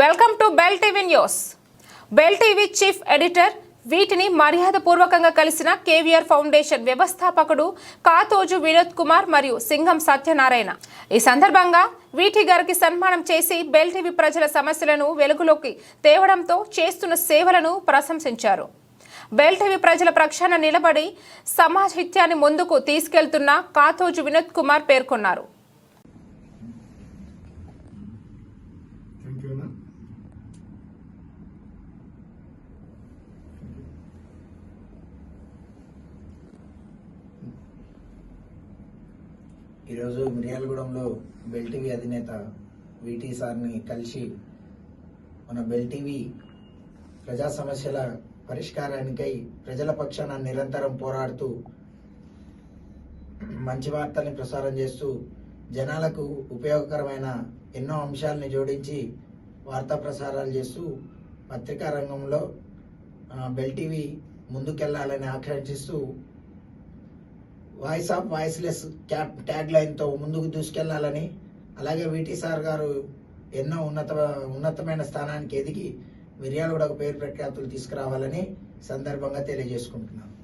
Welcome to Bell TV news Bell TV chief editor వీటిని మర్యాదపూర్వకంగా కలిసిన కేవీఆర్ ఫౌండేషన్ వ్యవస్థాపకుడు కాతోజు వినోద్ కుమార్ మరియు సింగం సత్యనారాయణ. ఈ సందర్భంగా వీటి గారికి సన్మానం చేసి బెల్ టీవీ ప్రజల సమస్యలను వెలుగులోకి తేవడంతో చేస్తున్న సేవలను ప్రశంసించారు. బెల్ టీవీ ప్రజల ప్రక్షాణ నిలబడి సమాజహిత్యాన్ని ముందుకు తీసుకెళ్తున్న కాతోజు వినోద్ కుమార్ పేర్కొన్నారు. ఈరోజు మిర్యాలగూడెంలో బెల్టీవీ అధినేత విటీ సార్ని కలిసి మన బెల్టీవీ ప్రజా సమస్యల పరిష్కారానికై ప్రజల పక్షాన నిరంతరం పోరాడుతూ మంచి వార్తల్ని ప్రసారం చేస్తూ జనాలకు ఉపయోగకరమైన ఎన్నో అంశాలని జోడించి వార్తా ప్రసారాలు చేస్తూ పత్రికా రంగంలో బెల్టీవీ ముందుకెళ్ళాలని ఆకాంక్షిస్తూ voice of voiceless cap tag లైన్తో ముందుకు దూసుకెళ్ళాలని అలాగే వీటీ సార్ గారు ఎన్నో ఉన్నత ఉన్నతమైన స్థానానికి ఎదిగి మిర్యాలగూడకు పేరు ప్రఖ్యాతులు తీసుకురావాలని సందర్భంగా తెలియజేసుకుంటున్నాను.